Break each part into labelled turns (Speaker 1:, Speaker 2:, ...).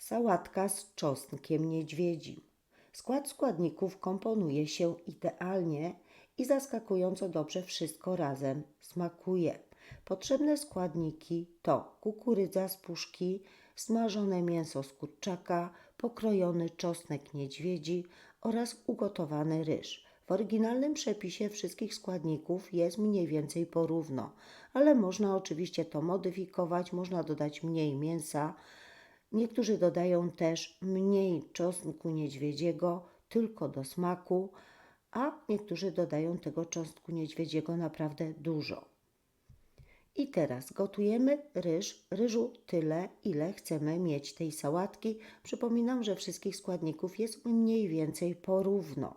Speaker 1: Sałatka z czosnkiem niedźwiedzim. Skład składników komponuje się idealnie i zaskakująco dobrze wszystko razem smakuje. Potrzebne składniki to kukurydza z puszki, smażone mięso z kurczaka, pokrojony czosnek niedźwiedzi oraz ugotowany ryż. W oryginalnym przepisie wszystkich składników jest mniej więcej porówno, ale można oczywiście to modyfikować, można dodać mniej mięsa. Niektórzy dodają też mniej czosnku niedźwiedziego tylko do smaku, a niektórzy dodają tego czosnku niedźwiedziego naprawdę dużo. I teraz gotujemy ryż, ryżu tyle, ile chcemy mieć tej sałatki. Przypominam, że wszystkich składników jest mniej więcej porówno.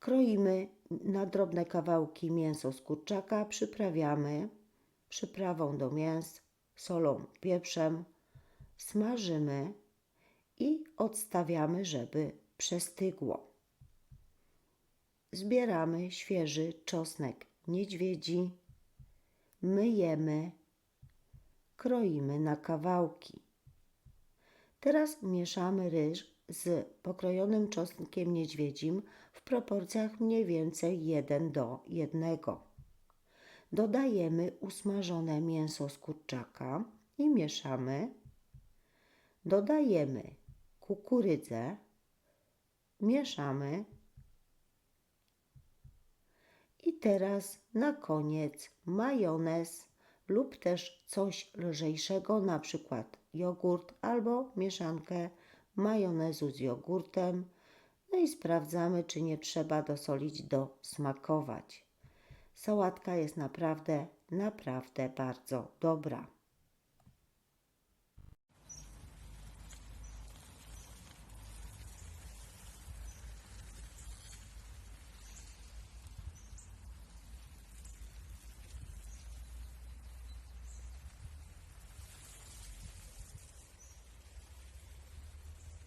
Speaker 1: Kroimy na drobne kawałki mięso z kurczaka, przyprawiamy przyprawą do mięs, solą, pieprzem, smażymy i odstawiamy, żeby przestygło. Zbieramy świeży czosnek niedźwiedzi, myjemy, kroimy na kawałki. Teraz mieszamy ryż z pokrojonym czosnkiem niedźwiedzim w proporcjach mniej więcej 1 do 1. Dodajemy usmażone mięso z kurczaka i mieszamy. Dodajemy kukurydzę, mieszamy. I teraz na koniec majonez lub też coś lżejszego, na przykład jogurt albo mieszankę majonezu z jogurtem. No i sprawdzamy, czy nie trzeba dosolić, dosmakować. Sałatka jest naprawdę, naprawdę bardzo dobra.